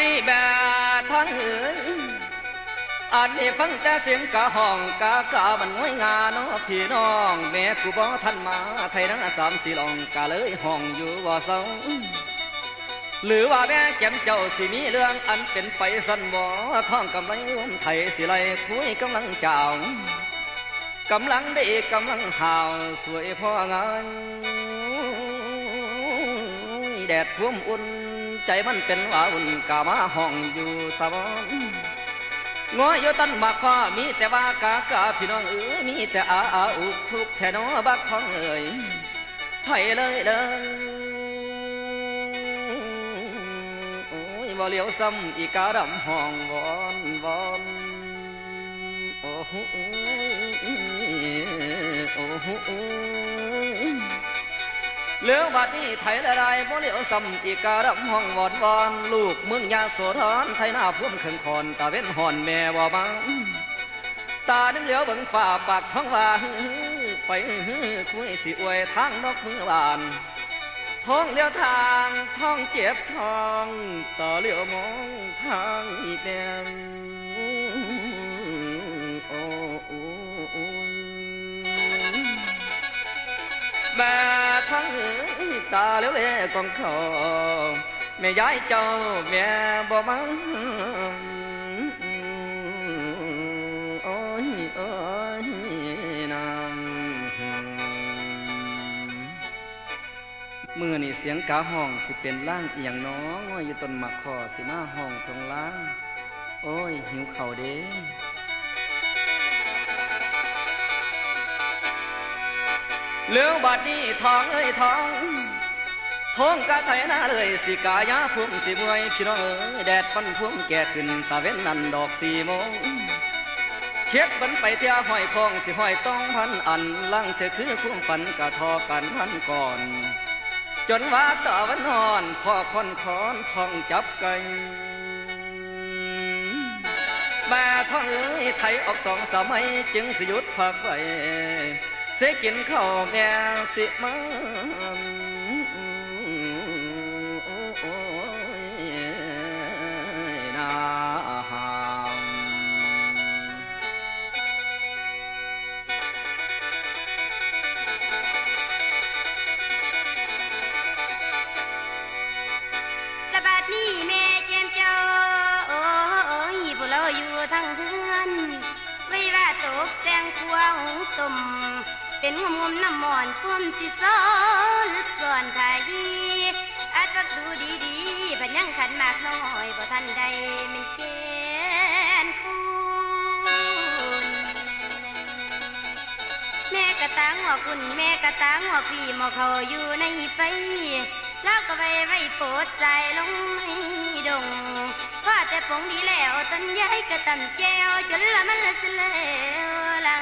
นี้แม่ท่านเอ๋ยอันนี้ฟังแต่เสียงกะห้องกะกะมันงวยงาเนาะพี่น้องแม่กูบ่ท่านมาไทยนั้งสามสี่ลองกะเลยห้องอยู่ว่าเศร้าหรือว่าแม่แจ่มเจ้าสิมีเรื่องอันเป็นไปสันบ่ท่องกำไรวมไทยสิไลคุยกำลังเจ้ากำลังได้กำลังหาวสวยพ่องานแดดท่วมอุ่น ใจมันเป็นว่าอุ่นกามาห้องอยู่สวรรค์งอยอยตันบักข้อมีแต่ว่ากากาพี่น้องเอ๋ยมีแต่อาอาอุกทุกแทนอบักท้องเอ๋ยไทยเลยเลยโอ้ยบ่เลี้ยวซ้ำอีกาดำห้องวอนวอนโอ้โหโอ้โห เหลือบัดนี้ไทยละลายบ่เหลียวซ้ำอีกการำห้องวอนวอนลูกเมืองยาโสธรไทยหน้าพุ่มเข่งคอนตาเว้นหอนแม่บ่บังตาดึงเหลียวเบิ่งฝ่าปากท้องว่าไปคุยสิอวยทางนกมือบานท้องเลี้ยวทางท้องเจ็บท้องต่อเลี้ยวมองทางอีแดงโอ้โอ้โอ้แม่ ตาเลี้ยวเล่กองเขาแม่ยายเจ้าแม่บ่มังโอ้ยโอ้ยนางมือนี่เสียงกาห้องสิเป็นล่างเอียงน้องอยู่ต้นมักคอสิมาห้องทงล่าง โอ้ย หิวเข่าเด้เหลือบัดนี้ทองเอ้ยทอง ท้องกะไทยนาเลยสิกายาพุ่มสิมวยพี่น้องเอ้ยแดดปันพุ่มแก่ขึ้นตาเว้นนันดอกสี่โมงเข็ดบันไปเที่ยห้อยคองสิห้อยต้องพันอันลังเธอคือคุ้มฝันกะทอกันพันก่อน จนว่าตะวันนอนพ่อคอนคอนทองจับไก่แม่ท้องเอ้ยไทยออกสองสมัยจึงสิยุดพักไว้เสกินข้าวแม่สิมัน ทั้งเฮือนไว้ว่าตกแต่งครัวหุงต้มเป็นงมงมน้ำหมอนพวมสิโซ้อนส่วนทายีอาจวักดูดีๆพันยังขันมากน้อยบ่ทันใดเป็นเกณฑ์คุณแม่กระตางหัวคุณแม่กระตางหัวพี่หมอเขาอยู่ในไฟแล้วก็ไปไว้โปรดใจลงไม่ แต่ผงดีแล้ว ตันยายก็ตันแก้วจนละมันละเสลวละ